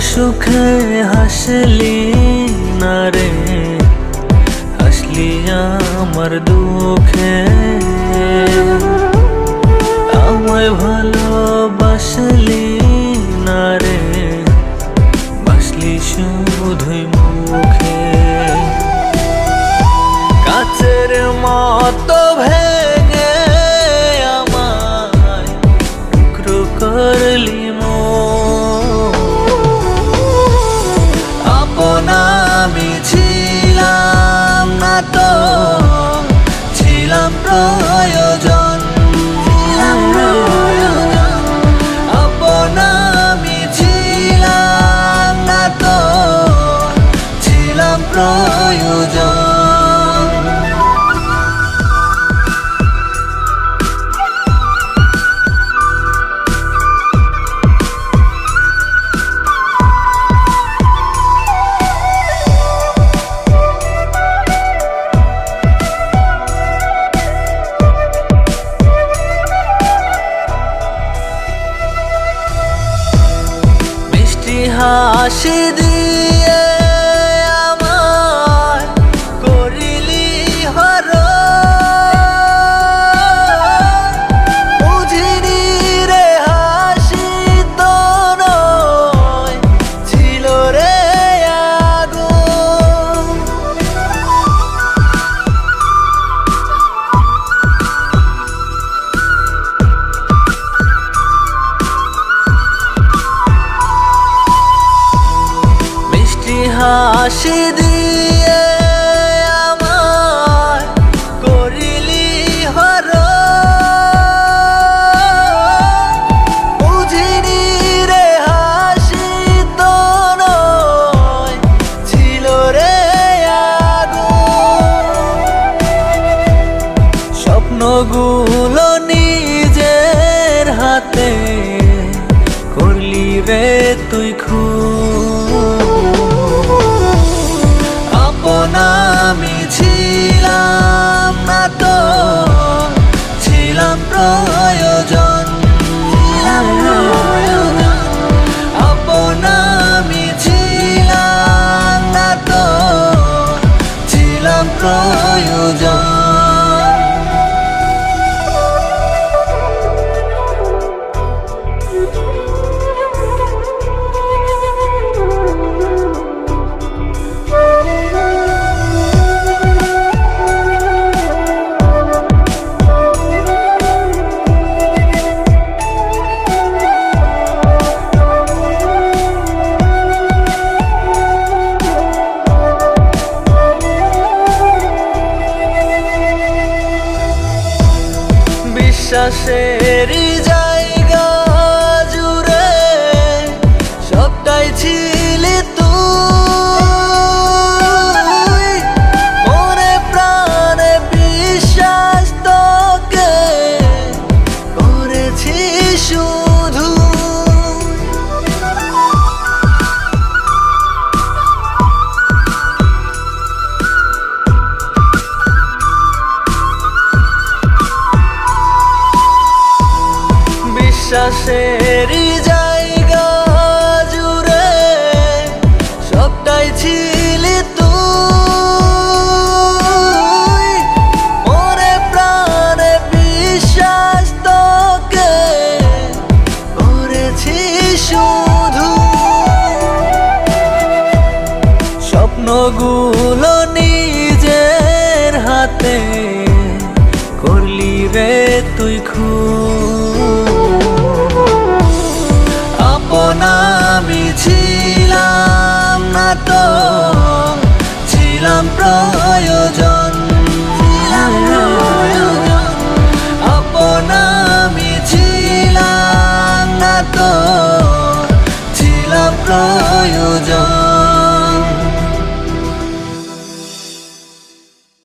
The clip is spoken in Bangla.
সুখে হাসলি না রে? হাসলি আমার দুঃখে। আমায় ভালোবাসলি না রে? বাসলি শুধুই মিষ্টি হাসি দিয়ে আমায় করিলি হর। বুঝিনি রে হাসি তো ছিল রে আগুন স্বপ্নগুলো প্রয়োজন বিশ্বাসের বিশ্বাসের জায়গা জুড়ে সবটাই ছিলি তুই। মনে প্রাণে বিশ্বাস তোকে করেছি শুধু। স্বপ্নগুলো নিজের হাতে করলি রে তুই খুব। তো ছিলাম প্রয়োজন।